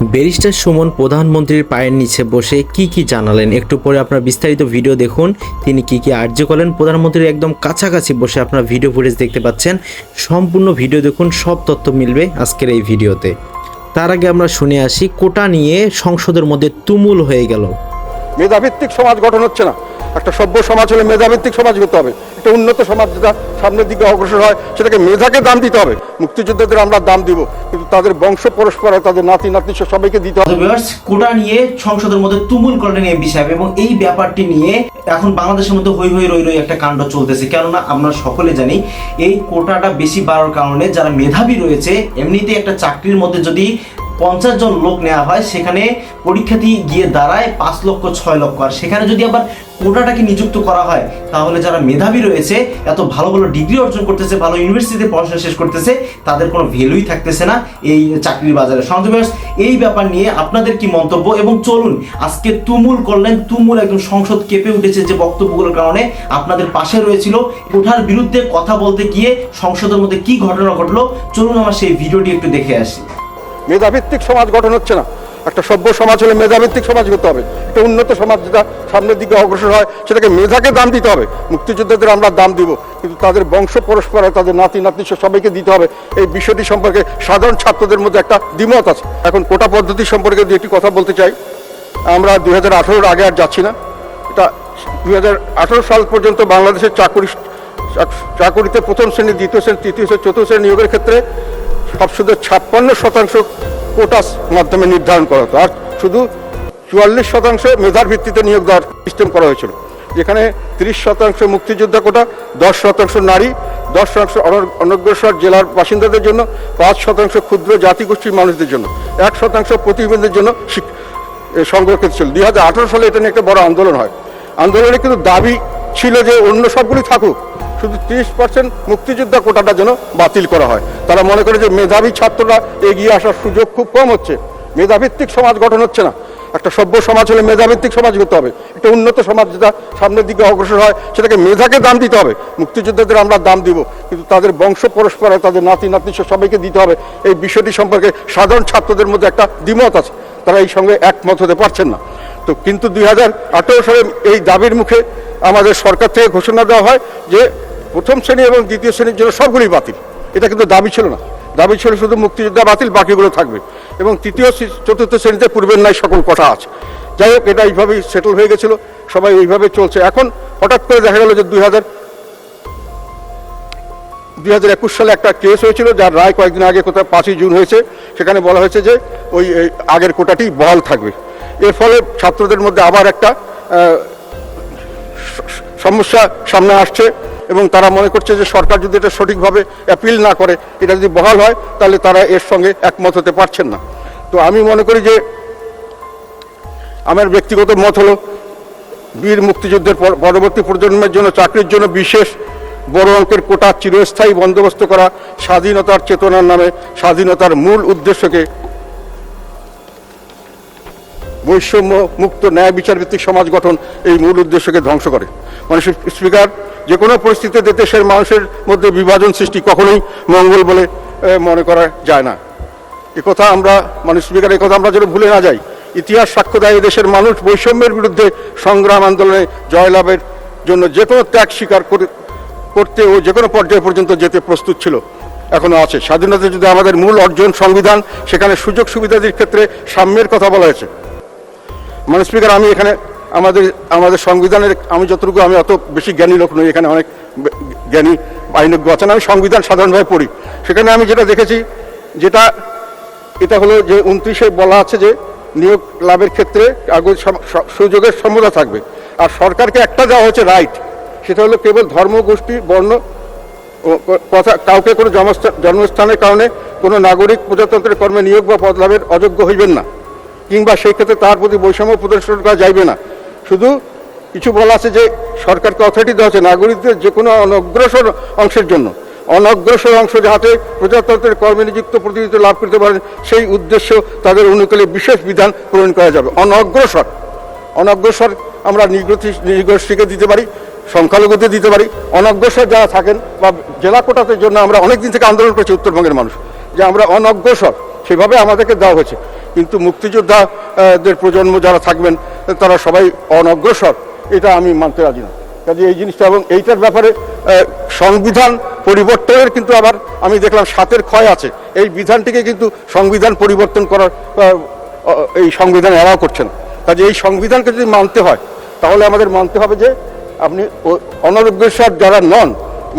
Barrister Suman প্রধানমন্ত্রীর পায়ের নিচে বসে কি কি জানালেন? একটু পরে আপনার বিস্তারিত ভিডিও দেখুন। তিনি কি কি আর্য করলেন প্রধানমন্ত্রীর একদম কাছাকাছি বসে আপনার ভিডিও ফুটেজ দেখতে পাচ্ছেন। সম্পূর্ণ ভিডিও দেখুন, সব তথ্য মিলবে আজকের এই ভিডিওতে। তার আগে আমরা শুনে আসি, কোটা নিয়ে সংসদের মধ্যে তুমুল হয়ে গেল। মেধাভিত্তিক সমাজ গঠন হচ্ছে না। একটা সভ্য সমাজ হলে মেধাভিত্তিক সমাজ হতে হবে। একটা উন্নত সমাজ সামনের দিকে অগ্রসর হয়, সেটাকে মেধাকে দাম দিতে হবে। মুক্তিযোদ্ধাদের আমরা দাম দিব, কিন্তু তাদের বংশ পরস্পর তাদের নাতি নাতি সবাইকে দিতে হবে। কোটা নিয়ে সংসদের মধ্যে তুমুল করলেন এমপি সাহেব, এবং এই ব্যাপারটি নিয়ে এখন বাংলাদেশের মধ্যে হই হই রই রই একটা কাণ্ড চলতেছে। কেননা আমরা সকলে জানি, এই কোটাটা বেশি বাড়ার কারণে যারা মেধাবী রয়েছে এমনিতে একটা চাকরির মধ্যে যদি পঞ্চাশ জন লোক নেওয়া হয়, সেখানে পরীক্ষার্থী গিয়ে দাঁড়ায় পাঁচ লক্ষ, ছয় লক্ষ। আর সেখানে যদি আবার কোটাটাকে নিযুক্ত করা হয়, তাহলে যারা মেধাবী রয়েছে, এত ভালো ভালো ডিগ্রি অর্জন করতেছে, ভালো ইউনিভার্সিটিতে পড়াশোনা শেষ করতেছে, তাদের কোনো ভ্যালুই থাকতেছে না এই চাকরির বাজারে। সংযুক্ত এই ব্যাপার নিয়ে আপনাদের কি মন্তব্য? এবং চলুন, আজকে তুমুল করলেন তুমুল একদম সংসদ কেঁপে উঠেছে যে বক্তব্যগুলোর কারণে আপনাদের পাশে রয়েছিল। কোঠার বিরুদ্ধে কথা বলতে গিয়ে সংসদের মধ্যে কি ঘটনা ঘটলো? চলুন আমার সেই ভিডিওটি একটু দেখে আসি। মেধাভিত্তিক সমাজ গঠন হচ্ছে না। একটা সভ্য সমাজ হলে মেধাভিত্তিক সমাজ হতে হবে। একটা উন্নত সমাজ যেটা সামনের দিকে অগ্রসর হয়, সেটাকে মেধাকে দাম দিতে হবে। মুক্তিযোদ্ধাদের আমরা দাম দিব, কিন্তু তাদের বংশ পরস্পর তাদের নাতি নাতি সবাইকে দিতে হবে। এই বিষয়টি সম্পর্কে সাধারণ ছাত্রদের মধ্যে একটা দ্বিমত আছে। এখন কোটা পদ্ধতি সম্পর্কে দু একটি কথা বলতে চাই। আমরা দুই হাজার আগে আর যাচ্ছি না। এটা দুই হাজার আঠারো সাল পর্যন্ত বাংলাদেশের চাকরি চাকুরিতে প্রথম শ্রেণি, দ্বিতীয় শ্রেণি, তৃতীয় শ্রেণি, চতুর্থ শ্রেণি নিয়োগের ক্ষেত্রে সব শুধু ছাপ্পান্ন শতাংশ কোটাস মাধ্যমে নির্ধারণ করা হতো। আর শুধু চুয়াল্লিশ শতাংশ মেধার ভিত্তিতে নিয়োগ দেওয়ার সিস্টেম করা হয়েছিল। যেখানে তিরিশ শতাংশ মুক্তিযোদ্ধা কোটা দশ শতাংশ নারী, দশ শতাংশ অনগ্রসর জেলার বাসিন্দাদের জন্য, পাঁচ শতাংশ ক্ষুদ্র জাতিগোষ্ঠীর মানুষদের জন্য, এক শতাংশ প্রতিবন্ধীদের জন্য সংরক্ষিত ছিল দুই হাজার আঠারো সালে এটা নিয়ে একটা বড় আন্দোলন হয়। আন্দোলনে কিন্তু দাবি ছিল যে অন্য সবগুলি থাকুক। শুধু তিরিশ পার্সেন্ট মুক্তিযোদ্ধা কোটাটা যেন বাতিল করা হয়। তারা মনে করে যে মেধাবী ছাত্ররা এগিয়ে আসার সুযোগ খুব কম হচ্ছে। মেধাভিত্তিক সমাজ গঠন হচ্ছে না। একটা সভ্য সমাজ হলে মেধাভিত্তিক সমাজ হতে হবে। একটা উন্নত সমাজ যেটা সামনের দিকে অগ্রসর হয়, সেটাকে মেধাকে দাম দিতে হবে। মুক্তিযোদ্ধাদের আমরা দাম দিব, কিন্তু তাদের বংশ পরস্পর, তাদের নাতি নাতি সবাইকে দিতে হবে। এই বিষয়টি সম্পর্কে সাধারণ ছাত্রদের মধ্যে একটা দ্বিমত আছে। তারা এই সঙ্গে একমত হতে পারছেন না। তো কিন্তু দুই হাজার আঠেরো সালে এই দাবির মুখে আমাদের সরকার থেকে ঘোষণা দেওয়া হয় যে প্রথম শ্রেণি এবং দ্বিতীয় শ্রেণির জন্য সবগুলি বাতিল। এটা কিন্তু দাবি ছিল না। দাবি ছিল শুধু মুক্তিযোদ্ধা বাতিল, বাকিগুলো থাকবে। এবং তৃতীয় চতুর্থ শ্রেণীতে পূর্বের নাই সকল কথা আছে। যাই হোক, এটা এইভাবেই সেটেল হয়ে গেছিল। সবাই ওইভাবে চলছে। এখন হঠাৎ করে দেখা গেল যে দুই হাজার দুই হাজার একুশ সালে একটা কেস হয়েছিল, যার রায় কয়েকদিন আগে কোথাও পাঁচই জুন হয়েছে। সেখানে বলা হয়েছে যে ওই আগের কোটাটি বহাল থাকবে। এর ফলে ছাত্রদের মধ্যে আবার একটা সমস্যা সামনে আসছে। এবং তারা মনে করছে যে সরকার যদি এটা সঠিকভাবে অ্যাপিল না করে, এটা যদি বহাল হয়, তাহলে তারা এর সঙ্গে একমত হতে পারছেন না। তো আমি মনে করি যে আমার ব্যক্তিগত মত হলো, বীর মুক্তিযুদ্ধের পর- পরবর্তী প্রজন্মের জন্য চাকরির জন্য বিশেষ বড় অঙ্কের কোটা চিরস্থায়ী বন্দোবস্ত করা স্বাধীনতার চেতনার নামে স্বাধীনতার মূল উদ্দেশ্যকে বৈষম্য মুক্ত ন্যায় বিচার ভিত্তিক সমাজ গঠন এই মূল উদ্দেশ্যকে ধ্বংস করে। মানে স্পিকার, যে কোনো পরিস্থিতিতে দেশের মানুষের মধ্যে বিভাজন সৃষ্টি কখনোই মঙ্গল বলে মনে করা যায় না। কথা আমরা মানে স্পিকার কথা আমরা যেন ভুলে না যাই। ইতিহাস সাক্ষ্য দেয় দেশের মানুষ বৈষম্যের বিরুদ্ধে সংগ্রাম আন্দোলনে জয়লাভের জন্য যে কোনো ত্যাগ স্বীকার করে- করতে ও যে কোনো পর্যায় পর্যন্ত যেতে প্রস্তুত ছিল, এখনও আছে। স্বাধীনতা যদি আমাদের মূল অর্জন সংবিধান, সেখানে সুযোগ সুবিধাদির ক্ষেত্রে সাম্যের কথা বলা হয়েছে। মানে স্পিকার আমি এখানে আমাদের আমাদের সংবিধানের, আমি যতটুকু, আমি অত বেশি জ্ঞানী লোক নই, এখানে অনেক জ্ঞানী আইনজ্ঞ আছেন, আমি সংবিধান সাধারণভাবে পড়ি। সেখানে আমি যেটা দেখেছি, যেটা, এটা হলো যে উনত্রিশে বলা আছে যে নিয়োগ লাভের ক্ষেত্রে আগে সুযোগের সম্মতা থাকবে। আর সরকারকে একটা দেওয়া হচ্ছে রাইট, সেটা হলো কেবল ধর্ম, গোষ্ঠী, বর্ণ কথা, কাউকে কোনো জন্মস্থানের কারণে কোনো নাগরিক প্রজাতন্ত্রের কর্মে নিয়োগ বা পদ লাভের অযোগ্য হইবেন না। কিংবা সেই ক্ষেত্রে তার প্রতি বৈষম্য প্রদর্শন করা যাইবে না। শুধু কিছু বলা আছে যে, সরকারকে অথরিটি দেওয়া হচ্ছে নাগরিকদের যে কোনো অনগ্রসর অংশের জন্য। অনগ্রসর অংশ যাতে প্রজাতন্ত্রের কর্মে নিযুক্ত প্রতিনিধিত্ব লাভ করতে পারেন সেই উদ্দেশ্য তাদের অনুকূলে বিশেষ বিধান প্রণয়ন করা যাবে। অনগ্রসর। অনগ্রসর আমরা নিগোষ্ঠী নিগোষ্ঠীকে দিতে পারি সংখ্যালঘুতে দিতে পারি। অনগ্রসর যারা থাকেন বা জেলা কোটাতের জন্য আমরা অনেক দিন থেকে আন্দোলন করছি উত্তরবঙ্গের মানুষ, যে আমরা অনগ্রসর। সেভাবে আমাদেরকে দেওয়া হয়েছে। কিন্তু মুক্তিযোদ্ধাদের প্রজন্ম যারা থাকবেন, তারা সবাই অনগ্রসর। এটা আমি মানতে রাজি না। কাজে এই জিনিসটা এবং এইটার ব্যাপারে সংবিধান পরিবর্তনের কিন্তু আবার আমি দেখলাম সাতের ক্ষয় আছে। এই বিধানটিকে কিন্তু সংবিধান পরিবর্তন করার এই সংবিধান এলাও করছেন কাজে এই সংবিধানকে যদি মানতে হয়, তাহলে আমাদের মানতে হবে যে আপনি অনগ্রসর যারা নন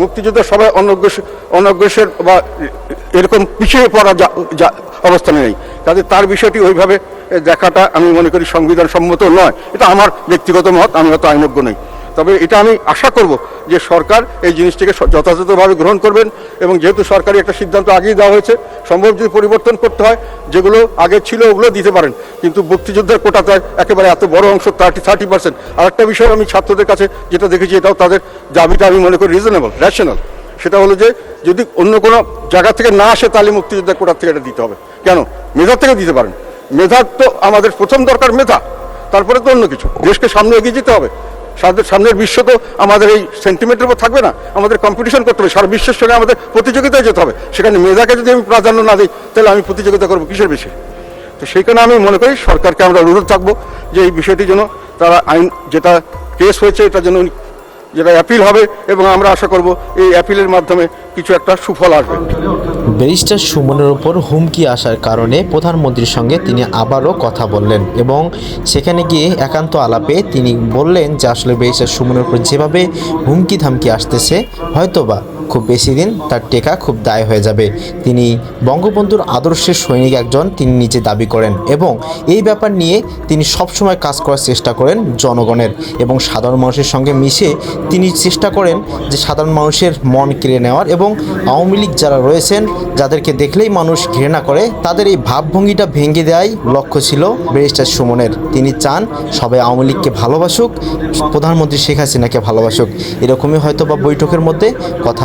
মুক্তিযোদ্ধা সবাই অনগ্রসর অনগ্রসর বা এরকম পিছিয়ে পড়া অবস্থানে নেই। কাজে তার বিষয়টি ওইভাবে দেখাটা আমি মনে করি সংবিধান সম্মত নয়। এটা আমার ব্যক্তিগত মত, আমি হয়তো আইনজ্ঞ নই। তবে এটা আমি আশা করব যে সরকার এই জিনিসটিকে যথাযথভাবে গ্রহণ করবেন এবং যেহেতু সরকারি একটা সিদ্ধান্ত আগেই দেওয়া হয়েছে, সম্ভব যদি পরিবর্তন করতে হয়, যেগুলো আগে ছিল ওগুলো দিতে পারেন। কিন্তু মুক্তিযোদ্ধার কোটাতে একেবারে এত বড় অংশ থার্টি থার্টি পার্সেন্ট আর একটা বিষয় আমি ছাত্রদের কাছে যেটা দেখেছি, এটাও তাদের দাবিটা আমি মনে করি রিজনেবল র্যাশনাল সেটা হলো যে যদি অন্য কোনো জায়গা থেকে না আসে, তাহলে মুক্তিযোদ্ধার কোটার থেকে এটা দিতে হবে। কেন? মেধা থেকে দিতে পারেন। মেধার তো আমাদের প্রথম দরকার মেধা, তারপরে তো অন্য কিছু। দেশকে সামনে এগিয়ে যেতে হবে। সামনে- সামনের বিশ্ব তো আমাদের এই সেন্টিমেন্টের উপর থাকবে না। আমাদের কম্পিটিশন করতে হবে। সারা বিশ্বের সঙ্গে আমাদের প্রতিযোগিতায় যেতে হবে। সেখানে মেধাকে যদি আমি প্রাধান্য না দিই, তাহলে আমি প্রতিযোগিতা করব কিসের বেশি তো সেইখানে আমি মনে করি সরকারকে আমরা অনুরোধ থাকব যে এই বিষয়টি যেন তারা আইন যেটা কেস হয়েছে, এটা যেন যেটা অ্যাপিল হবে এবং আমরা আশা করব এই অ্যাপিলের মাধ্যমে কিছু একটা সুফল আসবে। ব্যারিস্টার সুমনের উপর হুমকি আসার কারণে প্রধানমন্ত্রীর সঙ্গে তিনি আবারও কথা বললেন এবং সেখানে গিয়ে একান্ত আলাপে তিনি বললেন যে আসলে ব্যারিস্টার সুমনের উপর যেভাবে হুমকি ধামকি আসতেছে, হয়তোবা খুব বেশি দিন তার টেকা খুব দায় হয়ে যাবে। তিনি বঙ্গবন্ধুর আদর্শের সৈনিক একজন, তিনি নিজে দাবি করেন এবং এই ব্যাপার নিয়ে তিনি সবসময় কাজ করার চেষ্টা করেন জনগণের এবং সাধারণ মানুষের সঙ্গে মিশে তিনি চেষ্টা করেন যে সাধারণ মানুষের মন কেড়ে নেওয়ার এবং আওয়ামী লীগ যারা রয়েছেন, যাদেরকে দেখলেই মানুষ ঘৃণা করে, তাদের এই ভাবভঙ্গিটা ভেঙে দেওয়াই লক্ষ্য ছিল ব্যারিস্টার সুমনের। তিনি চান সবাই আওয়ামী লীগকে ভালোবাসুক, প্রধানমন্ত্রী শেখ হাসিনাকে ভালোবাসুক। এরকমই হয়তো বা বৈঠকের মধ্যে কথা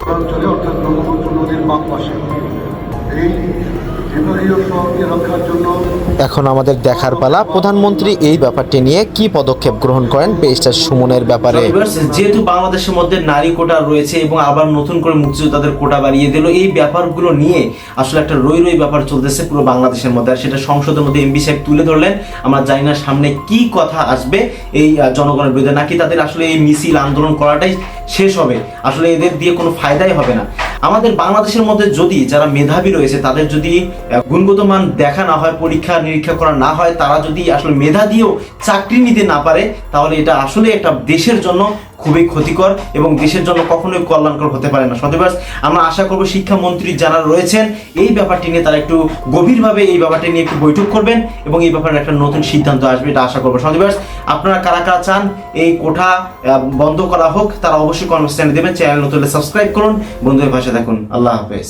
অঞ্চলে অর্থাৎ ব্রহ্মপুত্র নদীর বাম পাশে। এই এখন আমাদের দেখার পালা। প্রধানমন্ত্রী এই ব্যাপারটি নিয়ে কি পদক্ষেপ গ্রহণ করেন ব্যারিস্টার সুমনের ব্যাপারে? যেহেতু বাংলাদেশের মধ্যে নারী কোটা রয়েছে এবং আবার নতুন করে মুক্তিযোদ্ধাদের কোটা বাড়িয়ে দিল এই ব্যাপারগুলো নিয়ে আসলে একটা রই রই ব্যাপার চলতেছে পুরো বাংলাদেশের মধ্যে। আর সেটা সংসদের মধ্যে এমবি সাহেব তুলে ধরলেন। আমরা জানি না সামনে কি কথা আসবে এই জনগণের বিরুদ্ধে। নাকি তাদের আসলে এই মিছিল আন্দোলন করাটাই শেষ হবে? আসলে এদের দিয়ে কোনো ফায়দাই হবে না। আমাদের বাংলাদেশের মধ্যে যদি যারা মেধাবী রয়েছে, তাদের যদি গুণগত মান দেখা না হয়, পরীক্ষা নিরীক্ষা করা না হয়, তারা যদি আসলে মেধা দিয়েও চাকরি নিতে না পারে, তাহলে এটা আসলে একটা দেশের জন্য খুবই ক্ষতিকর এবং দেশের জন্য কখনোই কল্যাণকর হতে পারে না। সদেবাস আমরা আশা করব শিক্ষামন্ত্রী যারা রয়েছেন, এই ব্যাপারটি নিয়ে তারা একটু গভীরভাবে এই ব্যাপারটি নিয়ে একটু বৈঠক করবেন এবং এই ব্যাপারে একটা নতুন সিদ্ধান্ত আসবে, এটা আশা করব। সদেবাস আপনারা কারা কারা চান, এই কোঠা বন্ধ করা হোক, তারা অবশ্যই কনভার্সেশনে দেবেন, চ্যানেল নতুন সাবস্ক্রাইব করুন। বন্ধুদের ভাষা দেখুন আল্লাহ হাফেজ।